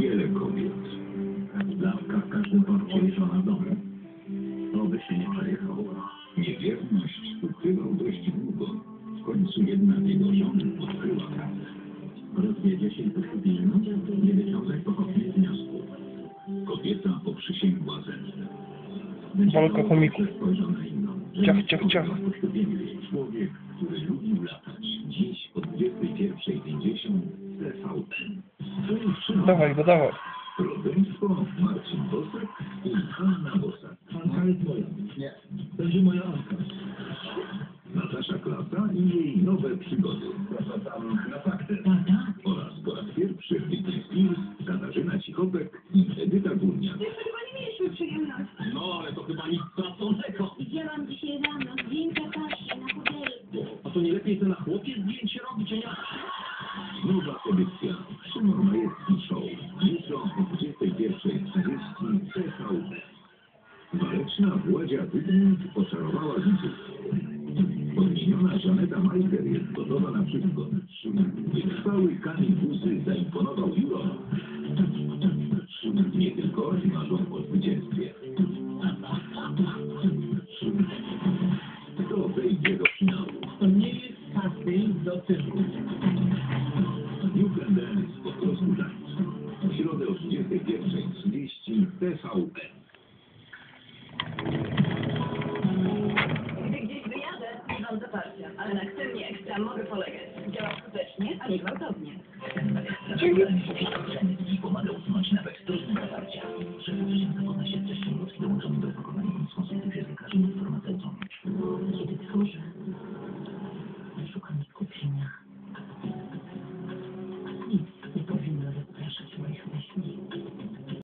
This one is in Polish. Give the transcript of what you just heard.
wiele kobiet. Każdym porcie liczona w domu. Oby się nie przejechał. Niewierność ukrywał dość długo. W końcu jednak jego żona odkryła prawdę. Rozwiedzie się i poślubili nie wyciągaj pochopnych wniosków. Kobieta poprzysięgła zemstę. Walka komików. Na. Ciach, ciach, ciach. Człowiek, który lubił latać. Dziś o 21.50 TVP. Dawaj go, dawaj. Rodzeństwo Marcin Bosak i Hanna Bosak. Anka jest moja. Nie. Będzie moja Anka. Natasza Klasa i jej nowe przygody. Zapraszam na fakty. Oraz po raz pierwszy w Britney Spears Katarzyna Cichopek i Edyta Górniak. Jeszcze chyba nie mieliśmy przyjemności. No, ale to chyba nic stracącego. Widziałam dzisiaj rano zdjęcia Kasi na hotelu. A to nie lepiej to na chłopie zdjęcie robić, a ja... Nowa edycja. To Show. Jutro o 21.40 TVP. Waleczna Władzia Wydnik poczarowała widzów. Odmieniona Żaneta Majger jest gotowa na wszystko. Trwały kamień buzy zaimponował Juro. Nie tylko oni marzą o zwycięstwie. Kto wejdzie do finału? To nie jest pasy do cyrku. Tam mogę polegać. Działa skutecznie, a nie gwałtownie.